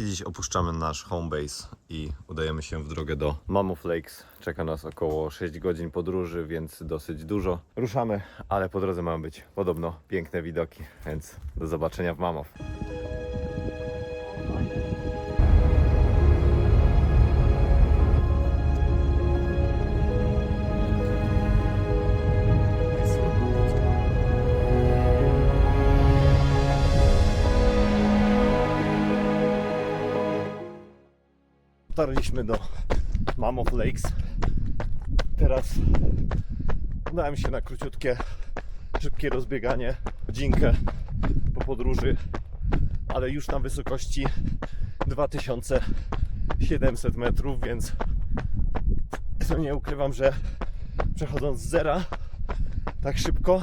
I dziś opuszczamy nasz home base i udajemy się w drogę do Mammoth Lakes. Czeka nas około 6 godzin podróży, więc dosyć dużo. Ruszamy, ale po drodze mają być podobno piękne widoki, więc do zobaczenia w Mammoth. Dotarliśmy do Mammoth Lakes. Teraz udałem się na króciutkie, szybkie rozbieganie, godzinkę po podróży, ale już na wysokości 2700 metrów, więc nie ukrywam, że przechodząc z zera tak szybko,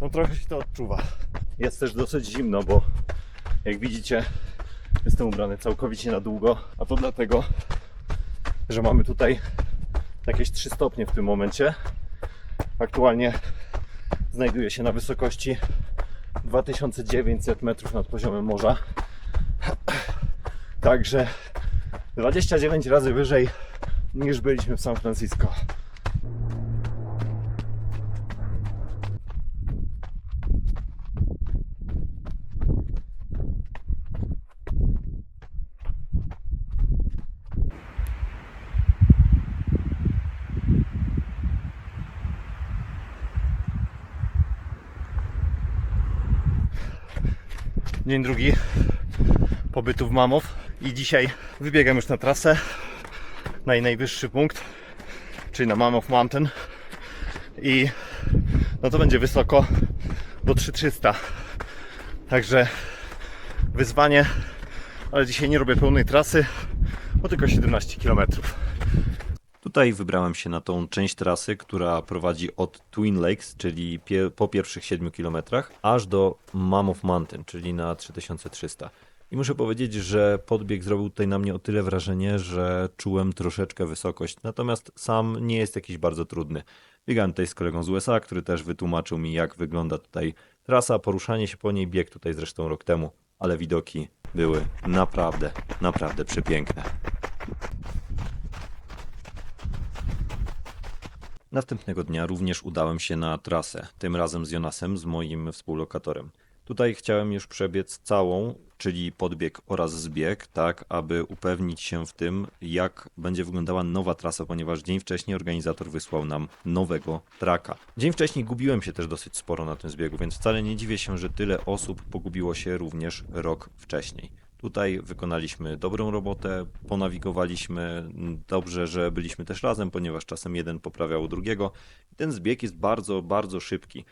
to trochę się to odczuwa. Jest też dosyć zimno, bo jak widzicie, Jestem ubrany całkowicie na długo, a to dlatego, że mamy tutaj jakieś 3 stopnie w tym momencie. Aktualnie znajduję się na wysokości 2900 metrów nad poziomem morza. Także 29 razy wyżej niż byliśmy w San Francisco. Dzień drugi. Pobytu w Mamow i dzisiaj wybiegam już na trasę. Na jej najwyższy punkt, czyli na Mammoth Mountain. I no to będzie wysoko do 3300 także wyzwanie. Ale dzisiaj nie robię pełnej trasy bo tylko 17 km Tutaj wybrałem się na tą część trasy, która prowadzi od Twin Lakes, czyli pie po pierwszych 7 km, aż do Mammoth Mountain, czyli na 3300. I muszę powiedzieć, że podbieg zrobił tutaj na mnie o tyle wrażenie, że czułem troszeczkę wysokość. Natomiast sam nie jest jakiś bardzo trudny. Biegałem tutaj z kolegą z USA, który też wytłumaczył mi, jak wygląda tutaj trasa, poruszanie się po niej, bieg tutaj zresztą rok temu, ale widoki były naprawdę, naprawdę przepiękne. Następnego dnia również udałem się na trasę, tym razem z Jonasem, z moim współlokatorem. Tutaj chciałem już przebiec całą, czyli podbieg oraz zbieg, tak aby upewnić się w tym, jak będzie wyglądała nowa trasa, ponieważ dzień wcześniej organizator wysłał nam nowego traka. Dzień wcześniej gubiłem się też dosyć sporo na tym zbiegu, więc wcale nie dziwię się, że tyle osób pogubiło się również rok wcześniej. Tutaj wykonaliśmy dobrą robotę, ponawigowaliśmy. Dobrze, że byliśmy też razem, ponieważ czasem jeden poprawiał drugiego. Ten zbieg jest bardzo, bardzo szybki.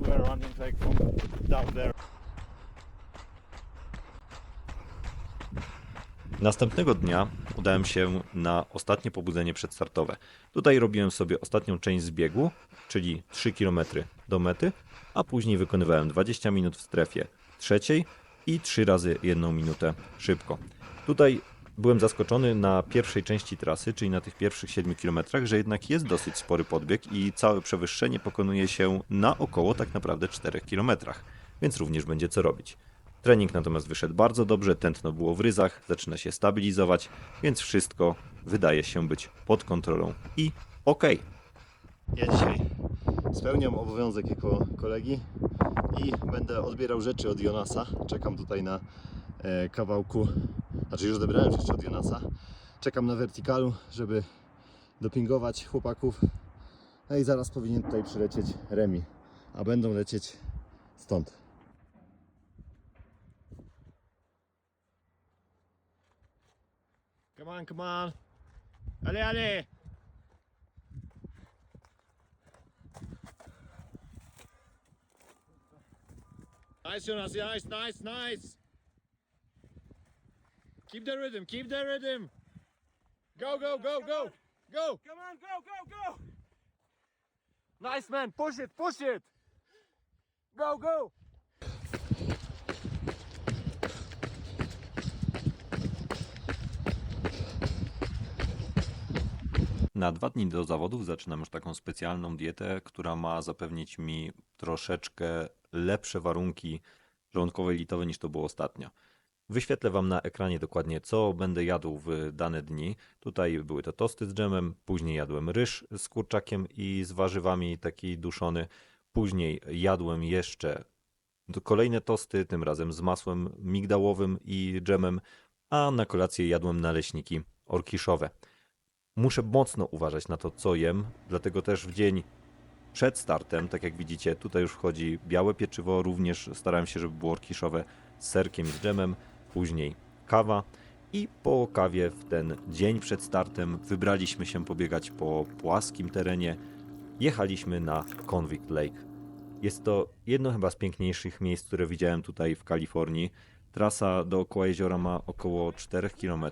We're running like from down there. Następnego dnia udałem się na ostatnie pobudzenie przedstartowe. Tutaj robiłem sobie ostatnią część zbiegu, czyli 3 km do mety, a później wykonywałem 20 minut w strefie trzeciej i 3 razy 1 minutę szybko. Tutaj byłem zaskoczony na pierwszej części trasy, czyli na tych pierwszych 7 km, że jednak jest dosyć spory podbieg i całe przewyższenie pokonuje się na około tak naprawdę 4 km, więc również będzie co robić. Trening natomiast wyszedł bardzo dobrze, tętno było w ryzach, zaczyna się stabilizować, więc wszystko wydaje się być pod kontrolą i okej. Ja dzisiaj spełniam obowiązek jako kolegi i będę odbierał rzeczy od Jonasa. Czekam tutaj na e, kawałku, znaczy już odebrałem rzeczy od Jonasa. Czekam na wertikalu, żeby dopingować chłopaków. No i zaraz powinien tutaj przylecieć Remi, a będą lecieć stąd. Come on, come on. Allez, allez. Nice, Jonas. Nice, nice, nice. Keep the rhythm. Keep the rhythm. Go, go, go, go, go. Come on, go, go, go! Nice man, push it, push it! Go, go! Na dwa dni do zawodów zaczynam już taką specjalną dietę, która ma zapewnić mi troszeczkę lepsze warunki żołądkowe i litowe niż to było ostatnio. Wyświetlę Wam na ekranie dokładnie, co będę jadł w dane dni. Tutaj były to tosty z dżemem, później jadłem ryż z kurczakiem i z warzywami, taki duszony. Później jadłem jeszcze kolejne tosty, tym razem z masłem migdałowym i dżemem, a na kolację jadłem naleśniki orkiszowe. Muszę mocno uważać na to, co jem, dlatego też w dzień przed startem, tak jak widzicie, tutaj już wchodzi białe pieczywo, również starałem się, żeby było orkiszowe z serkiem i z dżemem, później kawa i po kawie w ten dzień przed startem wybraliśmy się pobiegać po płaskim terenie. Jechaliśmy na Convict Lake. Jest to jedno chyba z piękniejszych miejsc, które widziałem tutaj w Kalifornii. Trasa dookoła jeziora ma około 4 km.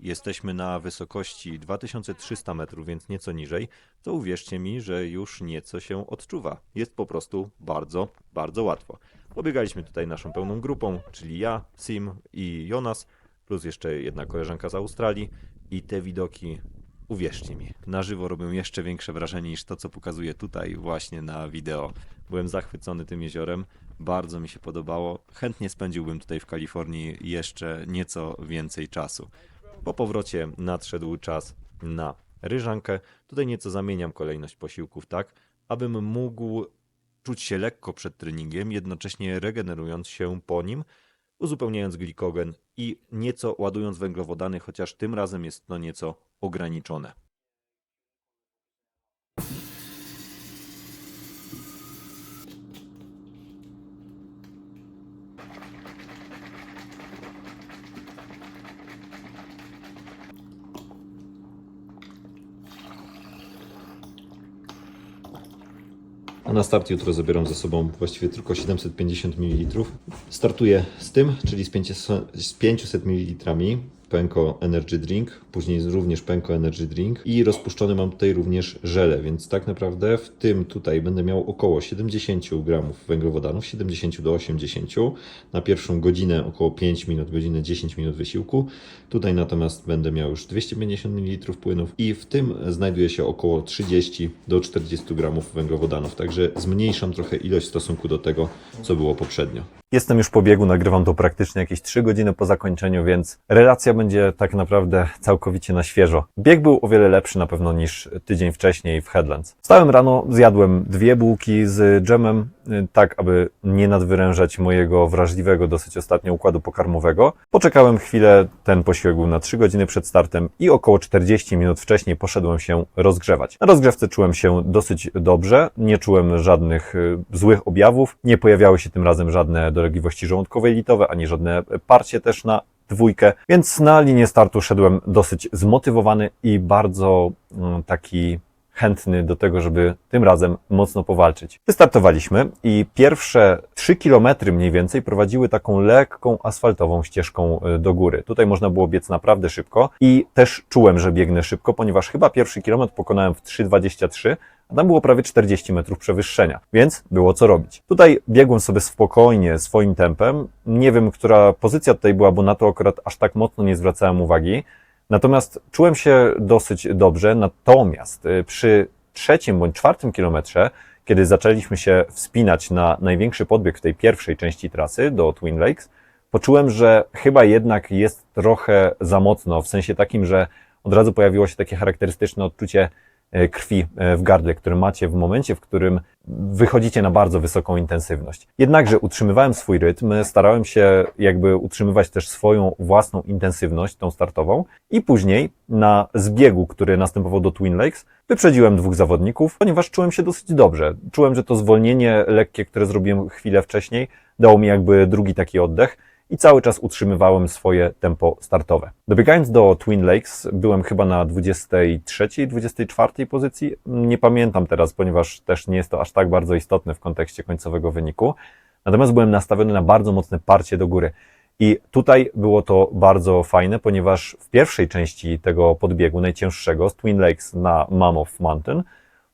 Jesteśmy na wysokości 2300 metrów, więc nieco niżej. To uwierzcie mi, że już nieco się odczuwa. Jest po prostu bardzo, bardzo łatwo. Pobiegaliśmy tutaj naszą pełną grupą, czyli ja, Sim i Jonas, plus jeszcze jedna koleżanka z Australii. I te widoki, uwierzcie mi, na żywo robią jeszcze większe wrażenie niż to, co pokazuję tutaj właśnie na wideo. Byłem zachwycony tym jeziorem, bardzo mi się podobało. Chętnie spędziłbym tutaj w Kalifornii jeszcze nieco więcej czasu. Po powrocie nadszedł czas na ryżankę. Tutaj nieco zamieniam kolejność posiłków, tak, abym mógł czuć się lekko przed treningiem, jednocześnie regenerując się po nim, uzupełniając glikogen i nieco ładując węglowodany, chociaż tym razem jest to nieco ograniczone. Na start jutro zabieram ze sobą właściwie tylko 750 ml. Startuję z tym, czyli z 500 z 500 ml Penko Energy Drink, później również Penko Energy Drink i rozpuszczony mam tutaj również żele, więc tak naprawdę w tym tutaj będę miał około 70 gramów węglowodanów, 70 do 80. Na pierwszą godzinę około 5 minut, godzinę 10 minut wysiłku. Tutaj natomiast będę miał już 250 ml płynów i w tym znajduje się około 30 do 40 gramów węglowodanów, także zmniejszam trochę ilość w stosunku do tego, co było poprzednio. Jestem już po biegu, nagrywam to praktycznie jakieś 3 godziny po zakończeniu, więc relacja będzie tak naprawdę całkowicie na świeżo. Bieg był o wiele lepszy na pewno niż tydzień wcześniej w Headlands. Wstałem rano, zjadłem dwie bułki z dżemem, y, tak aby nie nadwyrężać mojego wrażliwego dosyć ostatnio układu pokarmowego. Poczekałem chwilę, ten posiłek był na 3 godziny przed startem i około 40 minut wcześniej poszedłem się rozgrzewać. Na rozgrzewce czułem się dosyć dobrze, nie czułem żadnych y, złych objawów, nie pojawiały się tym razem żadne dolegliwości żołądkowe i litowe, ani żadne parcie też na dwójkę, więc na linię startu szedłem dosyć zmotywowany i bardzo mm, taki chętny do tego, żeby tym razem mocno powalczyć. Wystartowaliśmy i pierwsze 3 kilometry mniej więcej prowadziły taką lekką asfaltową ścieżką y, do góry. Tutaj można było biec naprawdę szybko i też czułem, że biegnę szybko, ponieważ chyba pierwszy kilometr pokonałem w 3,23, a tam było prawie 40 metrów przewyższenia, więc było co robić. Tutaj biegłem sobie spokojnie, swoim tempem. Nie wiem, która pozycja tutaj była, bo na to akurat aż tak mocno nie zwracałem uwagi. Natomiast czułem się dosyć dobrze, natomiast y, przy trzecim bądź czwartym kilometrze, kiedy zaczęliśmy się wspinać na największy podbieg w tej pierwszej części trasy do Twin Lakes, poczułem, że chyba jednak jest trochę za mocno, w sensie takim, że od razu pojawiło się takie charakterystyczne odczucie krwi e, w gardle, które macie w momencie, w którym wychodzicie na bardzo wysoką intensywność. Jednakże utrzymywałem swój rytm, starałem się jakby utrzymywać też swoją własną intensywność, tą startową i później na zbiegu, który następował do Twin Lakes, wyprzedziłem dwóch zawodników, ponieważ czułem się dosyć dobrze. Czułem, że to zwolnienie lekkie, które zrobiłem chwilę wcześniej, dało mi jakby drugi taki oddech i cały czas utrzymywałem swoje tempo startowe. Dobiegając do Twin Lakes, byłem chyba na 23, 24 pozycji. Nie pamiętam teraz, ponieważ też nie jest to aż tak bardzo istotne w kontekście końcowego wyniku. Natomiast byłem nastawiony na bardzo mocne parcie do góry. I tutaj było to bardzo fajne, ponieważ w pierwszej części tego podbiegu, najcięższego, z Twin Lakes na Mammoth Mountain,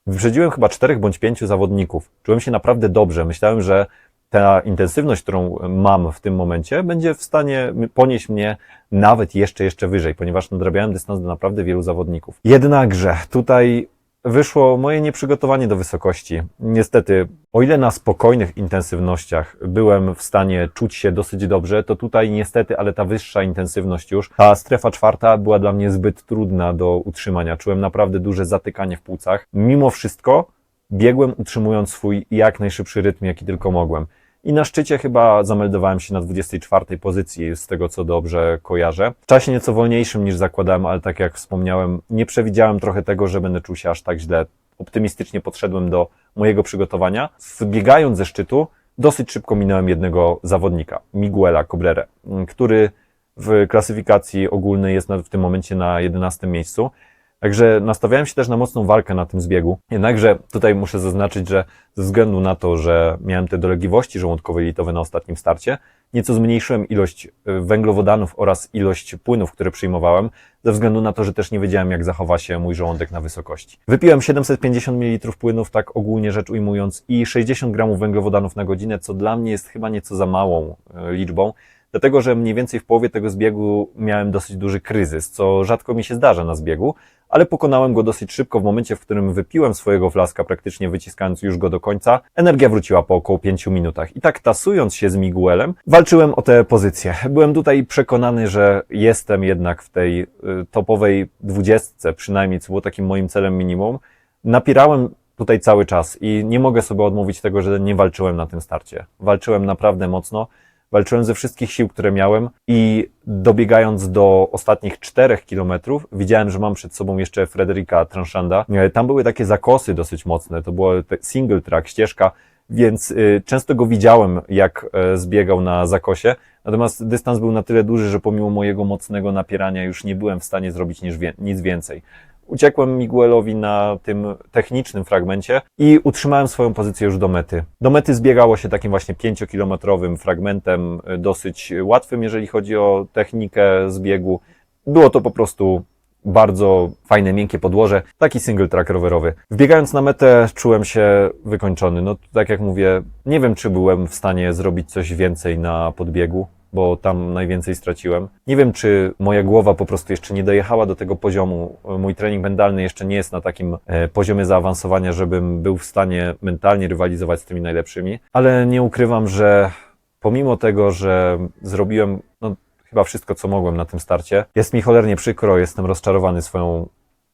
wyprzedziłem chyba czterech bądź pięciu zawodników. Czułem się naprawdę dobrze. Myślałem, że ta intensywność, którą mam w tym momencie, będzie w stanie ponieść mnie nawet jeszcze, jeszcze wyżej, ponieważ nadrabiałem dystans do naprawdę wielu zawodników. Jednakże tutaj wyszło moje nieprzygotowanie do wysokości. Niestety, o ile na spokojnych intensywnościach byłem w stanie czuć się dosyć dobrze, to tutaj niestety, ale ta wyższa intensywność już, ta strefa czwarta była dla mnie zbyt trudna do utrzymania. Czułem naprawdę duże zatykanie w płucach. Mimo wszystko biegłem utrzymując swój jak najszybszy rytm, jaki tylko mogłem. I na szczycie chyba zameldowałem się na 24 pozycji, z tego co dobrze kojarzę. W czasie nieco wolniejszym niż zakładałem, ale tak jak wspomniałem, nie przewidziałem trochę tego, że będę czuł się aż tak źle. Optymistycznie podszedłem do mojego przygotowania. Wbiegając ze szczytu, dosyć szybko minąłem jednego zawodnika, Miguela Cobrere, który w klasyfikacji ogólnej jest w tym momencie na 11 miejscu. Także nastawiałem się też na mocną walkę na tym zbiegu. Jednakże tutaj muszę zaznaczyć, że ze względu na to, że miałem te dolegliwości żołądkowo-jelitowe na ostatnim starcie, nieco zmniejszyłem ilość y, węglowodanów oraz ilość płynów, które przyjmowałem, ze względu na to, że też nie wiedziałem, jak zachowa się mój żołądek na wysokości. Wypiłem 750 ml płynów, tak ogólnie rzecz ujmując, i 60 gramów węglowodanów na godzinę, co dla mnie jest chyba nieco za małą y, liczbą. Dlatego, że mniej więcej w połowie tego zbiegu miałem dosyć duży kryzys, co rzadko mi się zdarza na zbiegu, ale pokonałem go dosyć szybko w momencie, w którym wypiłem swojego flaska, praktycznie wyciskając już go do końca. Energia wróciła po około 5 minutach. I tak tasując się z Miguelem, walczyłem o tę pozycję. Byłem tutaj przekonany, że jestem jednak w tej y, topowej dwudziestce, przynajmniej co było takim moim celem minimum. Napierałem tutaj cały czas i nie mogę sobie odmówić tego, że nie walczyłem na tym starcie. Walczyłem naprawdę mocno. Walczyłem ze wszystkich sił, które miałem i dobiegając do ostatnich czterech kilometrów, widziałem, że mam przed sobą jeszcze Frederika Tranchanda. E, Tam były takie zakosy dosyć mocne, to było te- single track, ścieżka, więc y, często go widziałem, jak e, zbiegał na zakosie. Natomiast dystans był na tyle duży, że pomimo mojego mocnego napierania już nie byłem w stanie zrobić nic więcej. Uciekłem Miguelowi na tym technicznym fragmencie i utrzymałem swoją pozycję już do mety. Do mety zbiegało się takim właśnie pięciokilometrowym fragmentem, y, dosyć łatwym, jeżeli chodzi o technikę zbiegu. Było to po prostu bardzo fajne, miękkie podłoże, taki single track rowerowy. Wbiegając na metę czułem się wykończony. No tak jak mówię, nie wiem czy byłem w stanie zrobić coś więcej na podbiegu, bo tam najwięcej straciłem. Nie wiem, czy moja głowa po prostu jeszcze nie dojechała do tego poziomu. Mój trening mentalny jeszcze nie jest na takim e, poziomie zaawansowania, żebym był w stanie mentalnie rywalizować z tymi najlepszymi, ale nie ukrywam, że pomimo tego, że zrobiłem no, chyba wszystko, co mogłem na tym starcie, jest mi cholernie przykro, jestem rozczarowany swoją,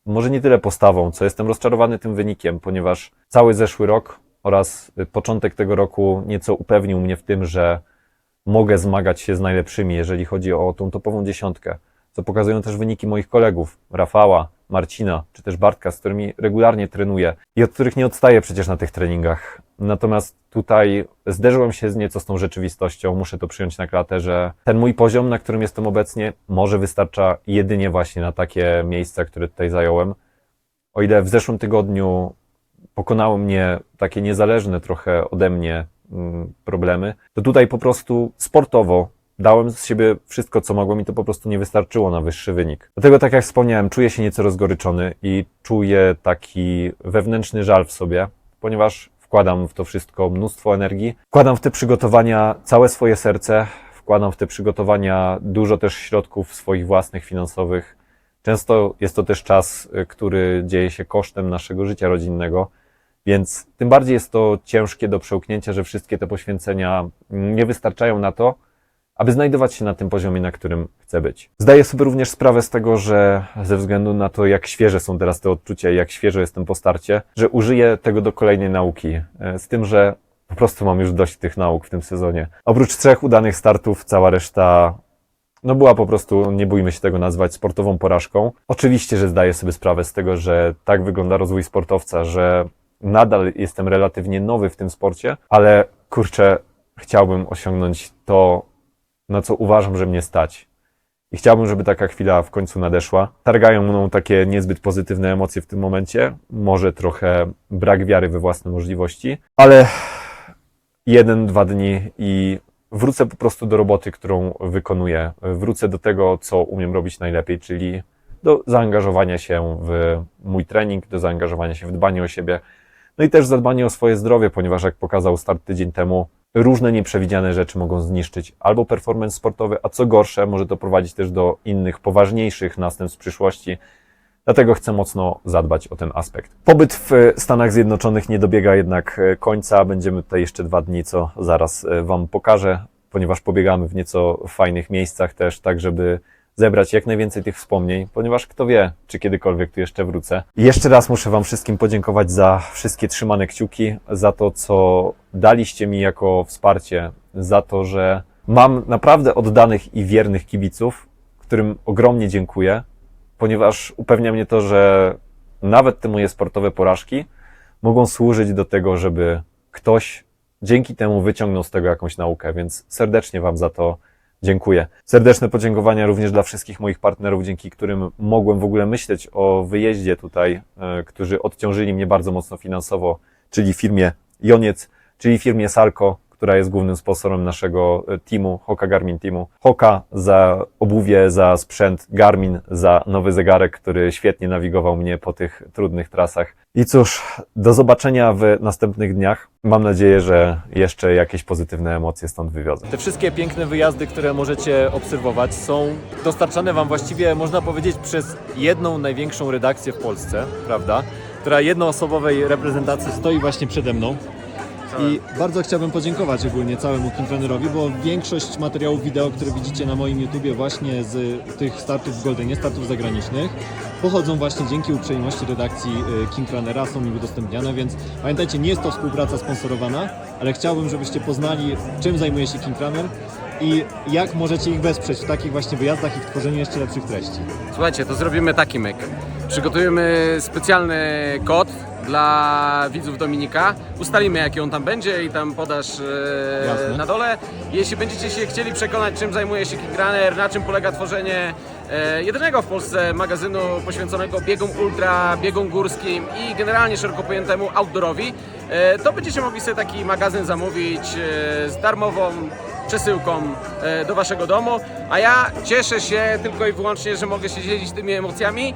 może nie tyle postawą, co jestem rozczarowany tym wynikiem, ponieważ cały zeszły rok oraz początek tego roku nieco upewnił mnie w tym, że mogę zmagać się z najlepszymi, jeżeli chodzi o tą topową dziesiątkę, co pokazują też wyniki moich kolegów, Rafała, Marcina, czy też Bartka, z którymi regularnie trenuję i od których nie odstaję przecież na tych treningach. Natomiast tutaj zderzyłem się z nieco z tą rzeczywistością, muszę to przyjąć na klatę, że ten mój poziom, na którym jestem obecnie, może wystarcza jedynie właśnie na takie miejsca, które tutaj zająłem. O ile w zeszłym tygodniu pokonały mnie takie niezależne trochę ode mnie problemy, to tutaj po prostu sportowo dałem z siebie wszystko, co mogłem i to po prostu nie wystarczyło na wyższy wynik. Dlatego, tak jak wspomniałem, czuję się nieco rozgoryczony i czuję taki wewnętrzny żal w sobie, ponieważ wkładam w to wszystko mnóstwo energii, wkładam w te przygotowania całe swoje serce, wkładam w te przygotowania dużo też środków swoich własnych, finansowych. Często jest to też czas, y, który dzieje się kosztem naszego życia rodzinnego, więc tym bardziej jest to ciężkie do przełknięcia, że wszystkie te poświęcenia nie wystarczają na to, aby znajdować się na tym poziomie, na którym chcę być. Zdaję sobie również sprawę z tego, że ze względu na to, jak świeże są teraz te odczucia i jak świeżo jestem po starcie, że użyję tego do kolejnej nauki. E, Z tym, że po prostu mam już dość tych nauk w tym sezonie. Oprócz trzech udanych startów, cała reszta no była po prostu, nie bójmy się tego nazwać, sportową porażką. Oczywiście, że zdaję sobie sprawę z tego, że tak wygląda rozwój sportowca, że nadal jestem relatywnie nowy w tym sporcie, ale kurczę, chciałbym osiągnąć to, na co uważam, że mnie stać. I chciałbym, żeby taka chwila w końcu nadeszła. Targają mną takie niezbyt pozytywne emocje w tym momencie. Może trochę brak wiary we własne możliwości, ale jeden, dwa dni i wrócę po prostu do roboty, którą wykonuję. Wrócę do tego, co umiem robić najlepiej, czyli do zaangażowania się w mój trening, do zaangażowania się w dbanie o siebie, no i też zadbanie o swoje zdrowie, ponieważ jak pokazał start tydzień temu, różne nieprzewidziane rzeczy mogą zniszczyć albo performance sportowy, a co gorsze, może to prowadzić też do innych, poważniejszych następstw przyszłości. Dlatego chcę mocno zadbać o ten aspekt. Pobyt w Stanach Zjednoczonych nie dobiega jednak e, końca. Będziemy tutaj jeszcze dwa dni, co zaraz e, Wam pokażę, ponieważ pobiegamy w nieco fajnych miejscach też, tak żeby zebrać jak najwięcej tych wspomnień, ponieważ kto wie, czy kiedykolwiek tu jeszcze wrócę. I jeszcze raz muszę Wam wszystkim podziękować za wszystkie trzymane kciuki, za to, co daliście mi jako wsparcie, za to, że mam naprawdę oddanych i wiernych kibiców, którym ogromnie dziękuję, ponieważ upewnia mnie to, że nawet te moje sportowe porażki mogą służyć do tego, żeby ktoś dzięki temu wyciągnął z tego jakąś naukę, więc serdecznie Wam za to dziękuję. Serdeczne podziękowania również dla wszystkich moich partnerów, dzięki którym mogłem w ogóle myśleć o wyjeździe tutaj, e, którzy odciążyli mnie bardzo mocno finansowo, czyli firmie Joniec, czyli firmie Salco, która jest głównym sponsorem naszego e, teamu, Hoka Garmin Teamu. Hoka za obuwie, za sprzęt, Garmin za nowy zegarek, który świetnie nawigował mnie po tych trudnych trasach. I cóż, do zobaczenia w następnych dniach. Mam nadzieję, że jeszcze jakieś pozytywne emocje stąd wywiozę. Te wszystkie piękne wyjazdy, które możecie obserwować, są dostarczane Wam właściwie, można powiedzieć, przez jedną największą redakcję w Polsce, prawda? Która jednoosobowej reprezentacji stoi właśnie przede mną. I bardzo chciałbym podziękować ogólnie całemu Kintrenerowi, bo większość materiałów wideo, które widzicie na moim YouTubie właśnie z tych startów w Goldenie, startów zagranicznych, pochodzą właśnie dzięki uprzejmości redakcji y, Kintranera, są mi udostępniane, więc pamiętajcie, nie jest to współpraca sponsorowana, ale chciałbym, żebyście poznali, czym zajmuje się Kintraner i jak możecie ich wesprzeć w takich właśnie wyjazdach i w tworzeniu jeszcze lepszych treści. Słuchajcie, to zrobimy taki myk. Przygotujemy specjalny kod dla widzów Dominika. Ustalimy jaki on tam będzie i tam podasz e, na dole. Jeśli będziecie się chcieli przekonać czym zajmuje się King Runner, na czym polega tworzenie e, jedynego w Polsce magazynu poświęconego biegom ultra, biegom górskim i generalnie szeroko pojętemu outdoorowi, e, to będziecie mogli sobie taki magazyn zamówić e, z darmową przesyłką e, do waszego domu, a ja cieszę się tylko i wyłącznie, że mogę się dzielić tymi emocjami,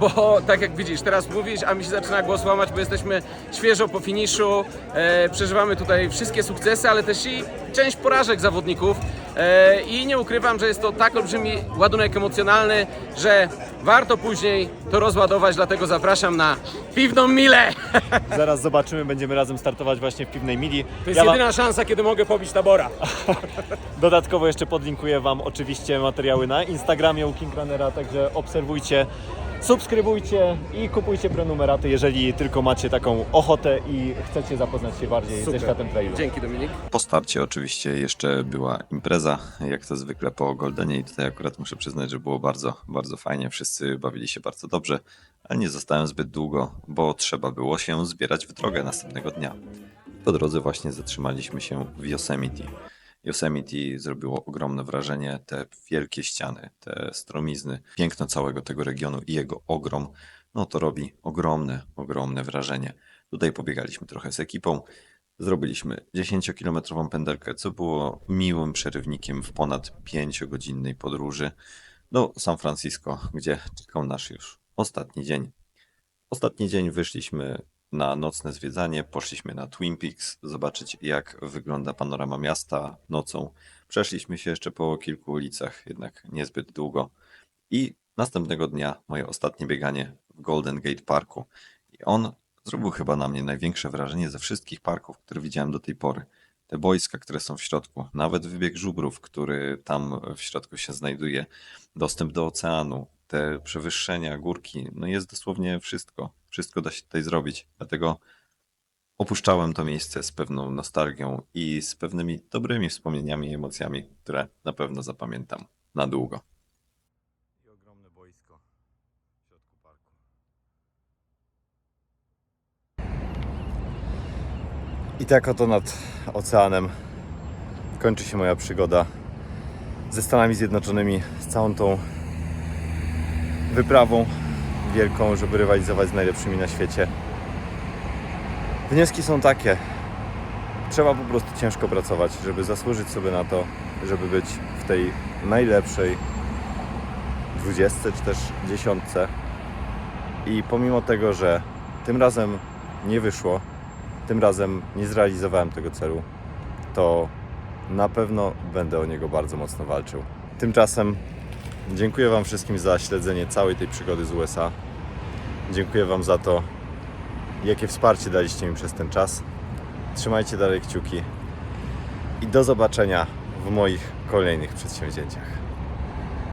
bo tak jak widzisz, teraz mówisz, a mi się zaczyna głos łamać, bo jesteśmy świeżo po finiszu, e, przeżywamy tutaj wszystkie sukcesy, ale też i część porażek zawodników e, i nie ukrywam, że jest to tak olbrzymi ładunek emocjonalny, że warto później to rozładować, dlatego zapraszam na piwną milę. Zaraz zobaczymy, będziemy razem startować właśnie w Piwnej Mili. To jest Ja wam- jedyna szansa, kiedy mogę pobić tabora. Dodatkowo jeszcze podlinkuję Wam oczywiście materiały na Instagramie u King Runnera, także obserwujcie, subskrybujcie i kupujcie prenumeraty, jeżeli tylko macie taką ochotę i chcecie zapoznać się bardziej Super. ze światem trailu. Dzięki Dominik. Po starcie oczywiście jeszcze była impreza, jak to zwykle po Goldenie i tutaj akurat muszę przyznać, że było bardzo, bardzo fajnie. Wszyscy bawili się bardzo dobrze, ale nie zostałem zbyt długo, bo trzeba było się zbierać w drogę następnego dnia. Po drodze właśnie zatrzymaliśmy się w Yosemite. Yosemite zrobiło ogromne wrażenie, te wielkie ściany, te stromizny, piękno całego tego regionu i jego ogrom, no to robi ogromne, ogromne wrażenie. Tutaj pobiegaliśmy trochę z ekipą, Zrobiliśmy 10-kilometrową pędelkę, co było miłym przerywnikiem w ponad 5-godzinnej podróży do San Francisco, gdzie czekał nasz już ostatni dzień. Ostatni dzień wyszliśmy na nocne zwiedzanie, poszliśmy na Twin Peaks, zobaczyć jak wygląda panorama miasta nocą. Przeszliśmy się jeszcze po kilku ulicach, jednak niezbyt długo. I następnego dnia moje ostatnie bieganie w Golden Gate Parku. I on zrobił chyba na mnie największe wrażenie ze wszystkich parków, które widziałem do tej pory. Te boiska, które są w środku, nawet wybieg żubrów, który tam w środku się znajduje, dostęp do oceanu, te przewyższenia, górki, no jest dosłownie wszystko. Wszystko da się tutaj zrobić. Dlatego opuszczałem to miejsce z pewną nostalgią i z pewnymi dobrymi wspomnieniami i emocjami, które na pewno zapamiętam na długo. I ogromne boisko w środku parku. I tak oto nad oceanem kończy się moja przygoda ze Stanami Zjednoczonymi, z całą tą wyprawą wielką, żeby rywalizować z najlepszymi na świecie. Wnioski są takie. Trzeba po prostu ciężko pracować, żeby zasłużyć sobie na to, żeby być w tej najlepszej dwudziestce czy też dziesiątce. I pomimo tego, że tym razem nie wyszło, tym razem nie zrealizowałem tego celu, to na pewno będę o niego bardzo mocno walczył. Tymczasem dziękuję Wam wszystkim za śledzenie całej tej przygody z USA. Dziękuję Wam za to, jakie wsparcie daliście mi przez ten czas. Trzymajcie dalej kciuki i do zobaczenia w moich kolejnych przedsięwzięciach.